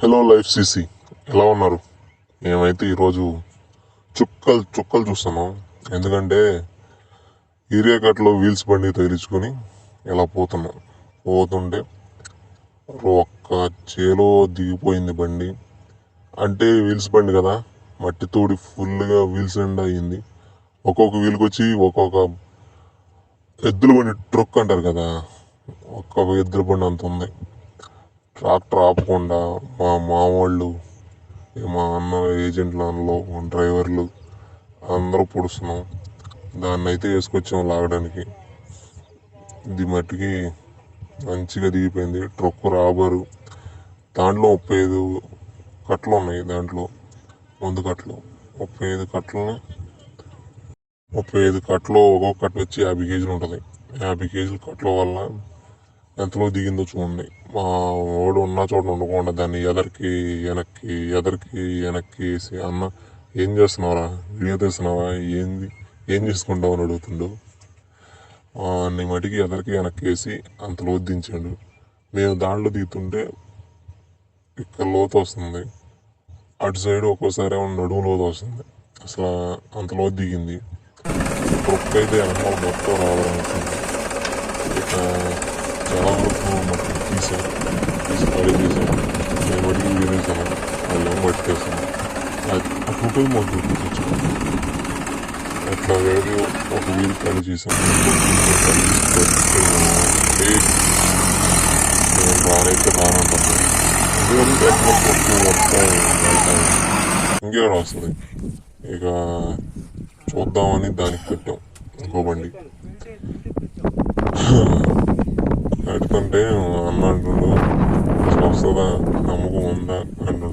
Hello life CC ఎలా ఉన్నారు? మేమైతే ఈరోజు చుక్కలు చుక్కలు చూస్తున్నాం. ఎందుకంటే ఏరియా కట్లో వీల్స్ బండి తగిలించుకొని ఇలా పోతున్నాం. పోతుంటే ఒక్క చేలో దిగిపోయింది బండి. అంటే వీల్స్ బండి కదా మట్టి తోడి ఫుల్గా వీల్స్ ఎండ్ అయ్యింది ఒక్కొక్క వీల్కి వచ్చి ఒక్కొక్క ఎద్దుల బండి ట్రక్ అంటారు కదా ఒక్కొక్క ఎద్దుల బండి అంత ఉంది. ట్రాక్టర్ ఆపకుండా మా మామూళ్ళు మా అన్న ఏజెంట్లు అందులో డ్రైవర్లు అందరూ పొడుస్తున్నాం. దాన్ని అయితే వేసుకొచ్చాం లాగడానికి. ఇది మట్టికి మంచిగా దిగిపోయింది. ట్రక్ రాబరు. దాంట్లో ముప్పై ఐదు కట్టలు ఉన్నాయి దాంట్లో. ముందు కట్టలు. ముప్పై ఐదు కట్టలని ముప్పై ఐదు కట్టలు ఒక్కొక్క కట్ట వచ్చి యాభై కేజీలు ఉంటుంది. యాభై కేజీలు కట్టల వల్ల ఎంతలో దిగిందో చూడండి. మా వాడు ఉన్న చోట ఉండకుండా దాన్ని ఎదరికి వెనక్కి ఎదరికి వెనక్కి వేసి అన్న ఏం చేస్తున్నావురా? వీడియో తీస్తున్నావా ఏంది? ఏం చేసుకుంటావు అని అడుగుతుండు. నీ మటికి ఎదరికి వెనక్కి వేసి అంతలో దించాడు. మేము దాంట్లో దిగుతుంటే ఇక్కడ లోతు వస్తుంది. అటు సైడ్ ఒక్కోసారి ఏమో నడుము లోతు వస్తుంది. అసలు లోతు దిగింది. ట్రక్ అయితే వెనకాల మొత్తం రావాలనుకుంది. ఇక చాలా వరకు మొత్తం తీసి ఖాళీ చేసాం మేము మటుకు వినేసాము వాళ్ళు ఏమో పట్టుకేసాము అప్పుడు మాకు తీసుకొచ్చాము అట్లా వేరే ఒక వీల్ ఖాళీ చేసాం నేను రానైతే రానంటాను ఎందుకంటే మొత్తం మొత్తం వస్తుంది ఇక చూద్దామని దానికి పెట్టాం ఇంకో బండి పెడుతుంటే అన్న అంటుండు వస్తుందా? నమ్మకం ఉందా? అంటుండు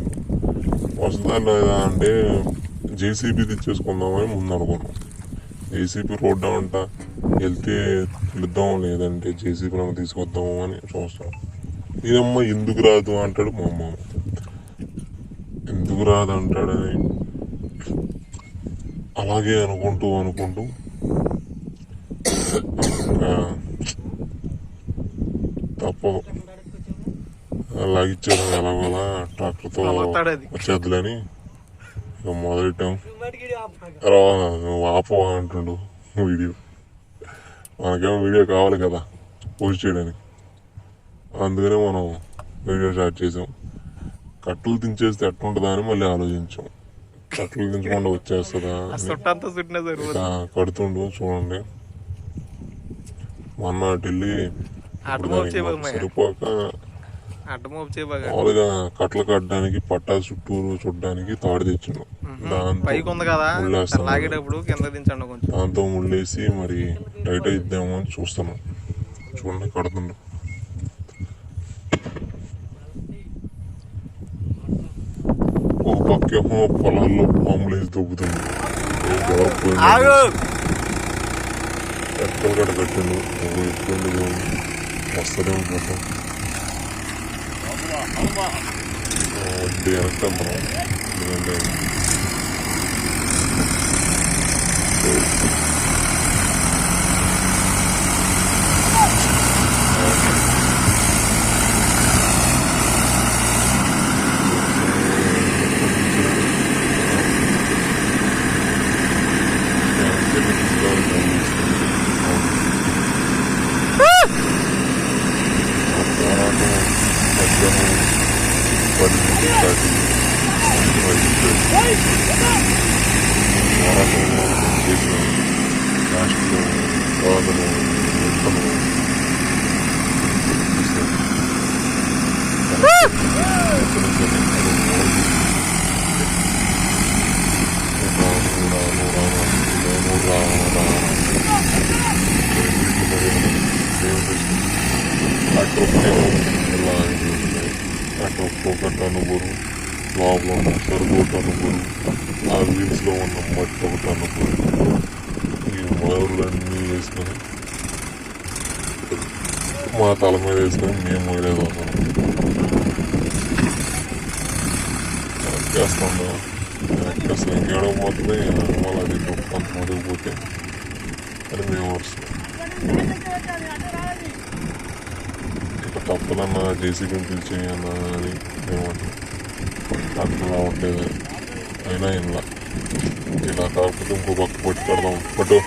వస్తుందా? లేదా అంటే జేసీబీ తెచ్చేసుకుందామని ముందు అనుకున్నాం. జేసీబీ రోడ్డు అంట. వెళ్తే పిలుద్దాం లేదంటే జేసీబీ తీసుకొద్దాము అని చూస్తాం. ఇదమ్మ ఎందుకు రాదు అంటాడు మా అమ్మ. ఎందుకు రాదు అంటాడని అలాగే అనుకుంటూ అనుకుంటూ ఇంకా తప్పదు లాగిచ్చారు ఎలాగోలా ట్రాక్టర్తో వచ్చేద్దులని. ఇక మొదలెట్టాం. తర్వాత నువ్వు ఆపవా అంటుండు వీడియో. మనకేమో వీడియో కావాలి కదా పోస్ట్ చేయడానికి. అందుకనే మనం వీడియో స్టార్ట్ చేసాం. కట్టలు దించేస్తే ఎట్లుంటుందా అని మళ్ళీ ఆలోచించాం. కట్టలు దించకుండా వచ్చేస్తుందా కడుతుండు చూడండి. మొన్న వెళ్ళి సరిపోక మామూలుగా కట్టలు కట్టడానికి పట్టా చుట్టూరు చుట్టడానికి తాడు తెచ్చిండు దాంతో పైకి ఉంది కదా లాగేటప్పుడు కింద దించండి కొంచెం. దాంతో ముళ్ళేసి మరి టైట్ అయిద్దామో అని చూస్తున్నాం చూడండి కడుతుండు ఒక పక్కేమో పొలాల్లో పాములు వేసి దొబ్బుతుంది. ఎక్కలు గడ కట్టిండు ఒక വണ്ടി ഇറക്കം പറഞ്ഞു వడ్డీ వెనక్కి లోపల ఉన్న సరుకోటి ఆ వీల్స్లో ఉన్న మట్టి ఒకటి అనుకోరు ఈ మొదలన్నీ వేసుకొని మా తల మీద వేసుకొని మేము పోయలేదు చేస్తాం అసలు ఇంకేడో పోతుంది మళ్ళీ అది కొంత ముందుకు పోతే అని మేము వస్తున్నాం ఇక తప్పదన్న జేసీబీని పిలిచి అన్న అని మేము అంటున్నాం రావట్లేదు అయినా ఇలా ఇలా కాకపోతే ఇంకో పక్క పట్టి కడదాం పట్టు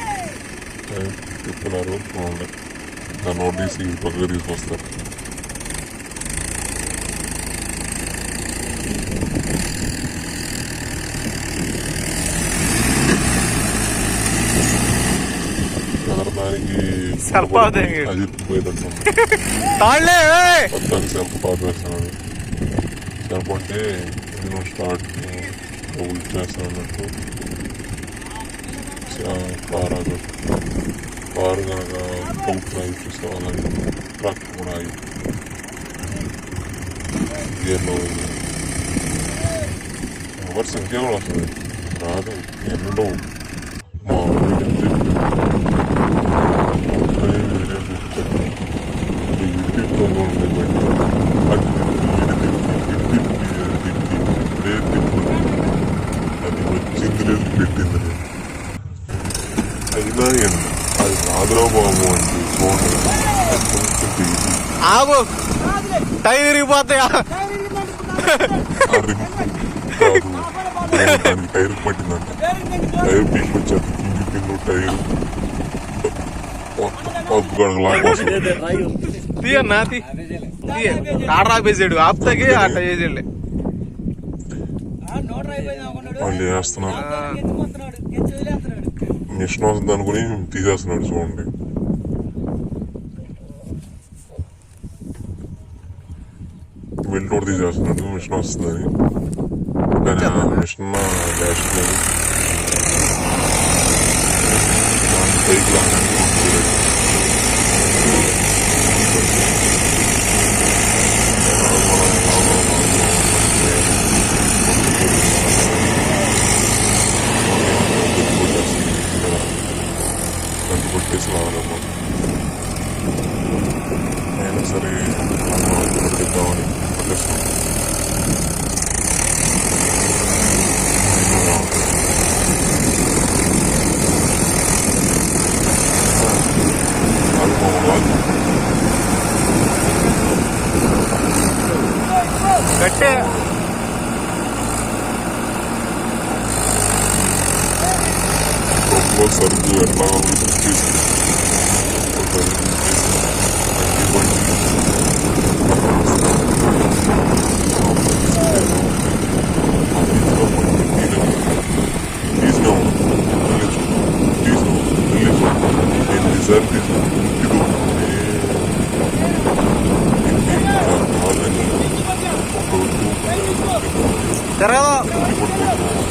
అని చెప్తున్నారు చూడండి దాన్ని తీసి ఈ పక్కకు తీసుకొస్తారు సరిపోతుంది. సెల్ఫ్ పాత వేస్తున్నాడు సెల్ఫ్ అంటే నేను స్టార్ట్ చేస్తాను అన్నట్టు కార్ కారు కనుక పంప్ ఆగి చూస్తే అలాగే ట్రక్ కూడా ఆగి గేర్లో ఉంది ఎవరు సంఖ్య కూడా వస్తుంది రాదు ఎన్నడో మా ఆగు టైర్ విరిగిపోతాయి ఆ టైర్ పట్టిందంట టైర్ పీకి వచ్చారు టైర్ తీయన్నా తీ తీయ ఆడ ఆపేసాడు ఆపుతాకి అట్ట చేసేళ్ళే వాళ్ళు వేస్తున్నారు మిషన్ వస్తుంది అనుకుని తీసేస్తున్నాడు చూడండి ዶር ዲዛስ ነው ምንሽ ነው ስለኔ ገና ምንሽ ነው ያሽ ነው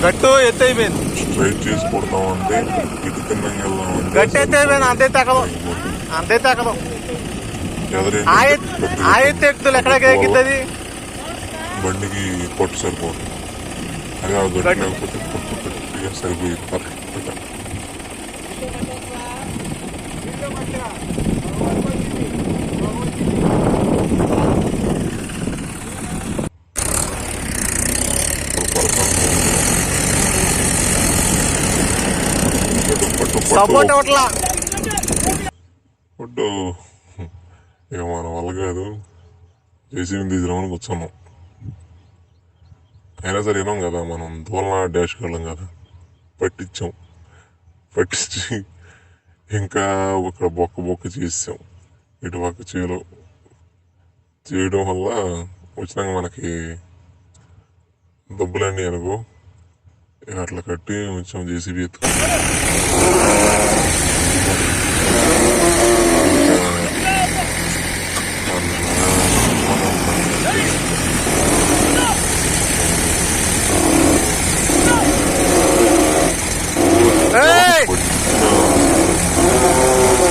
గట్టు ఎత్తు అయిపోయింది స్ట్రైట్ చేసి కొడతామంటే ఇటు తిన్నాం వెళ్దామంటే గట్టి ఎత్తు అయిపోయింది అంతే తగ్గదు అంతే తగ్గదు ఎదురేంటి ఆ ఎత్తు ఆ ఎత్తు ఎక్కుతుంది ఎక్కడికి ఎక్కిద్ది బండికి పొట్టు సరిపోదు అదే ఆ గడ్డి గడ్డి. లేకపోతే పొట్టు గట్టిగా సరిపోయింది సపోర్ట్. అవట్లా ఫుడ్డు. ఇక మన వల్ల కాదు. జేసీబీ తీసుకురామని కూర్చున్నాం. అయినా సరే వినాం కదా మనం దూలన డాష్ వెళ్ళాం కదా. పట్టించాం. పట్టించి ఇంకా ఇక్కడ బొక్క బొక్క చేసాం ఇటు పక్క చేలో చేయడం వల్ల వచ్చినాక మనకి దెబ్బలన్నీ అనుకో అట్లా కట్టి వచ్చాం జేసీబీ ఎత్తుకు ఏయ్!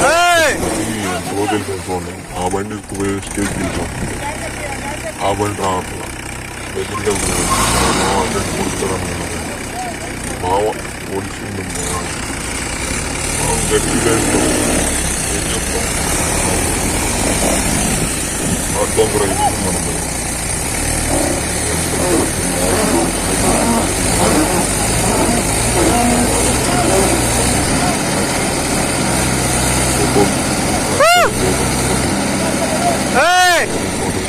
ఏయ్! ఎంతలో తెలిపించుకోండి ఆ బండి పోయే స్టేజ్ తీసాం ఆ బండి రావట్లా దగ్గరికి వెళ్తున్నాడు 있으면 뭐 가운데 길에서 이쪽도 아 동그랗게 생각하는 거예요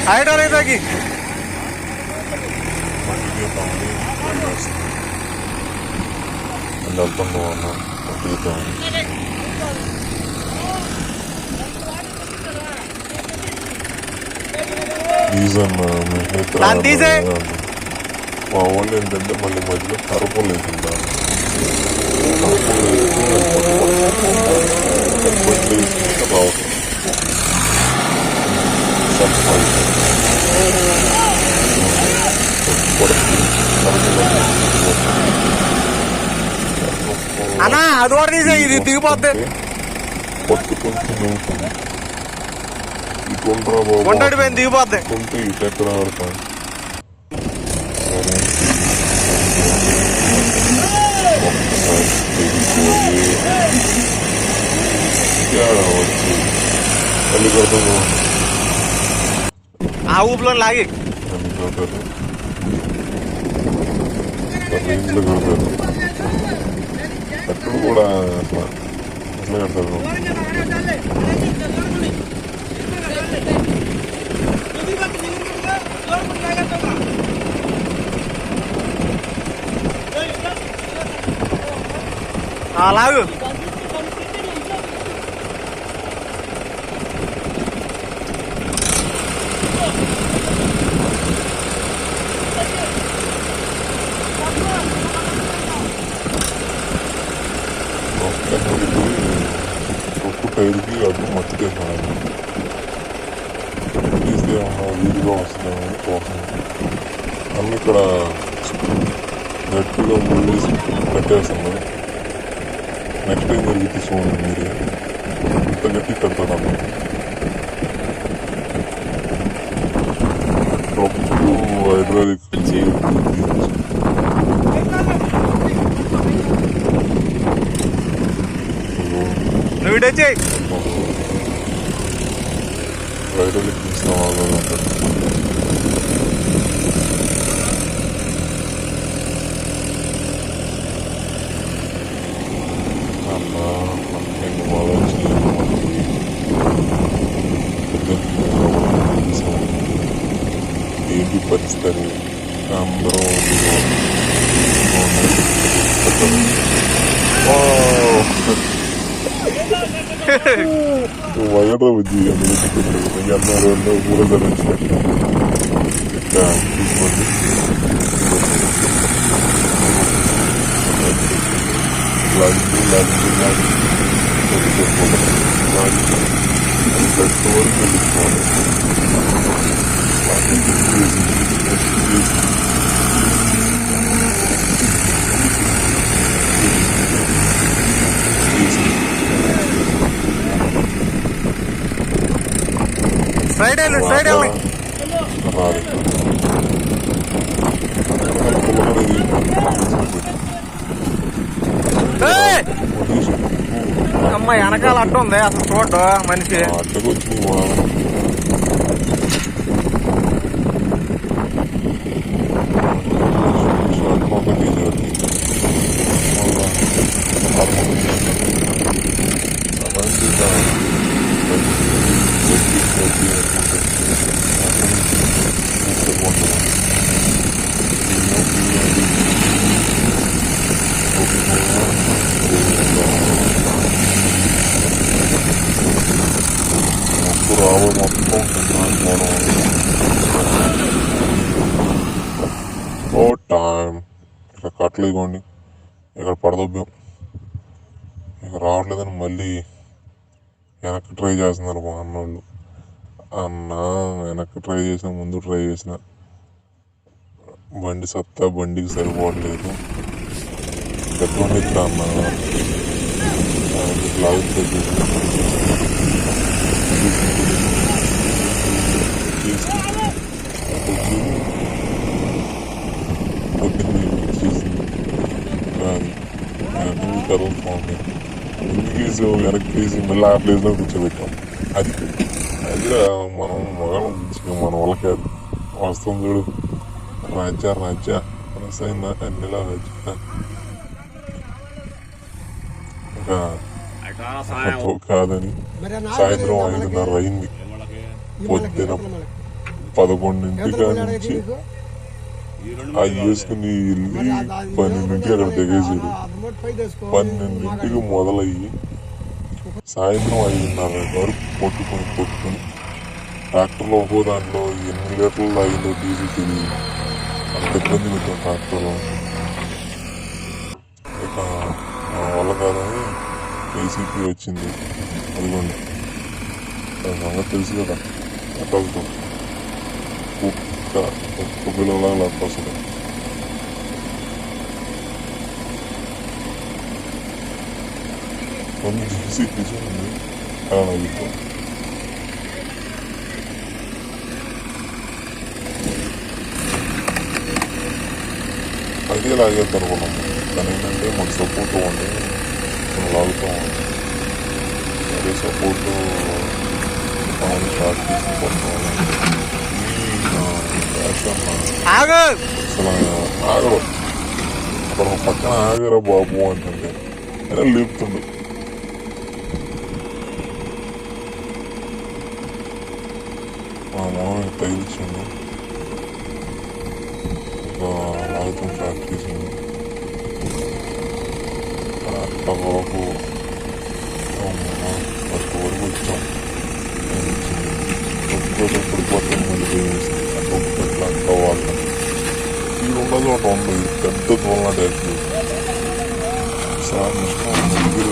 아이라레다기! బండి వెళ్తుందో అన్న దిగుతాం ప్లీజ్ అన్న మీ స్నేహితురాలు దాన్ని తీసేయ్. అన్న. మా వాళ్ళు ఏంటంటే మళ్ళీ మధ్యలో కరపలు వేసింటారు కరపలు అన్నా అది కూడా తీసే ఇది దిగిపోద్ది కొట్టు కొంచెం నవ్వుతుంది ఇటు ఉండరా బాబు వంటడి పోయింది దిగిపోద్ది ఉంటే ఇటు ఎక్కడ వరకు వచ్చి తల్లి కడతాను ఆ ఊపులో లాగి తల్లి కడతారు తల్లి ఇంట్లో కడతారు అక్కడ కూడా అట్లా ఎట్లా కడతారు ఆ లాగు 여기랑 여기가 왔을 때는 또 남미꺼랑 மெட்ரிகோ மூவிஸ் பெட்டர்ஸ்ங்க மெட்ரிகோ மூவிக்கு சோணும் மீறி இப்போ கட்டி தடுத்தோம் நம்ம ரொம்ப ஹைட்ராலிக் செய்யும் Видите? Böylelik biz havalanırdık. Tamam, Военного дивана, я, наверное, города раньше. Да, Thank you. Side వెళ్ళు సైడ్ వెళ్ళి ఏయ్! అమ్మ వెనకాల అట్ట ఉంది అసలు చూడు మనిషి రావట్లేదు కట్టలు ఇక్కడ పడదొబ్బాం ఇక రావట్లేదని మళ్ళీ వెనక్కి ట్రై చేస్తున్నారు మా అన్నోళ్ళు. అన్న వెనక్కి ట్రై చేసిన ముందు ట్రై చేసిన. బండి సత్తా బండికి సరిపోవట్లేదు. పెద్ద ఇక్కడ అన్న లాగుతుంది కదులుతుంది ఎందుకేసి వెనక్కి తీసి మళ్ళీ ఆ ప్లేస్లో కూర్చోబెట్టాం అది అది మనం మగం మన వాళ్ళకి వస్తుంది చూడు. రాజ్య రాజ్య మనసైన అన్నిలా రాజ్య కాదని సాయంత్రం ఐదున్నర అయింది. పొద్దున పదకొండింటి నుంచి అది వేసుకుని వెళ్ళి పన్నెండింటికి అక్కడ దిగేసాడు పన్నెండింటికి మొదలయ్యి సాయంత్రం ఐదున్నర వరకు పట్టుకొని పట్టుకొని ట్రాక్టర్లో ఒక్కో దాంట్లో ఎన్ని లీటర్లు అయిందో డీజిల్ తెలియదు అంత ఇబ్బంది పెట్టాం ట్రాక్టర్లో. ఇక మా వల్ల కాదని ఏసీపీ వచ్చింది. అదిగోండి. సంగతి తెలుసు కదా. ఎక్కడితో కుక్క కుక్క పిల్లలాగా లెక్క వస్తుంది కొన్ని ఏసీపీ చూడండి కారణం అయిపో అదే లాగేద్దాం అనుకున్నాము కానీ ఏంటంటే మాకు సపోర్ట్ ఉండి మేము లాగుతాం అదే సపోర్ట్ మామూలు స్టార్ట్ చేసి కొడతాం యాక్షన్ ఆగు. అసలు ఆగడు అక్కడ పక్కన ఆగరా బాబు అంటే అయినా లేపుతుండు. మా మామయ్య తగిలిచ్చిండు ఇంకా ప్రాక్టీస్ స్టార్ట్ చేసిండు అట్లా వరకు వరకు వచ్చాం.